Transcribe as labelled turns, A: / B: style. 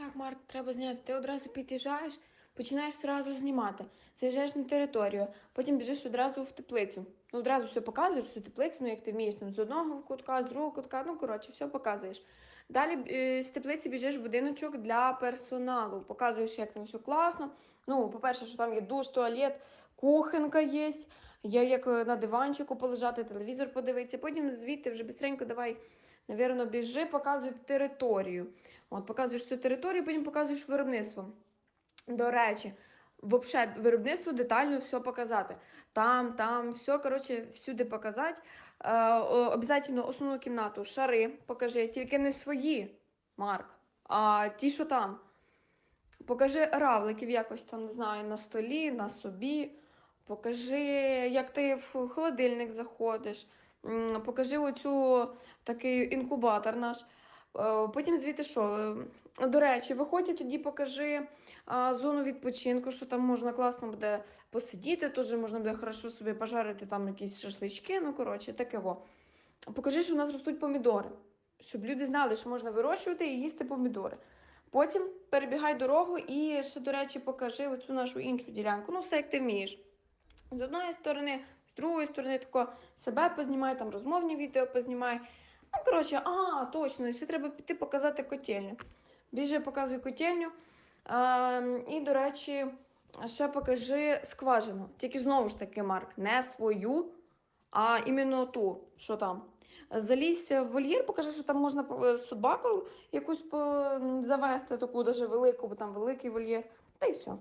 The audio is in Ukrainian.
A: Так, Марк, треба зняти. Ти одразу під'їжджаєш, починаєш одразу знімати. Заїжджаєш на територію, потім біжиш одразу в теплицю. Ну, одразу все показуєш, всю теплицю, ну як ти вмієш там з одного кутка, з другого кутка, ну коротше, все показуєш. Далі е, з теплиці біжиш в будиночок для персоналу. Показуєш, як там все класно. Ну, по-перше, що там є душ, туалет, кухонка є. Є як е, на диванчику полежати, телевізор подивитися. Потім звідти вже бистренько давай, навірно, біжи, показуй територію. От, показуєш цю територію, потім показуєш виробництво. До речі, вообще виробництво детально все показати. Там, там, все, коротше, всюди показати. Е, обов'язково основну кімнату, шари покажи, тільки не свої, Марк, а ті, що там. Покажи равликів якось там, не знаю, на столі, на собі. Покажи, як ти в холодильник заходиш. Покажи оцю такий інкубатор наш. Е, Потім звідти що? Е, До речі, виходь і тоді покажи зону відпочинку, що там можна класно буде посидіти, теж можна буде хорошо собі пожарити там якісь шашлички, ну коротше, таке во. Покажи, що у нас ростуть помідори, щоб люди знали, що можна вирощувати і їсти помідори. Потім перебігай дорогу і ще, до речі, покажи оцю нашу іншу ділянку. Ну, все як ти вмієш. З одної сторони, з другої сторони, тако себе познімай, там розмовні відео познімай. Ну, коротше, а, точно, ще треба піти показати котельню. Біжи, показуй котельню. Е, і, до речі, ще покажи скважину. Тільки знову ж таки, Марк, не свою, а іменно ту, що там. Залізь в вольєр, покажи, що там можна е, собаку якусь завести, таку даже велику, бо там великий вольєр. Та й все.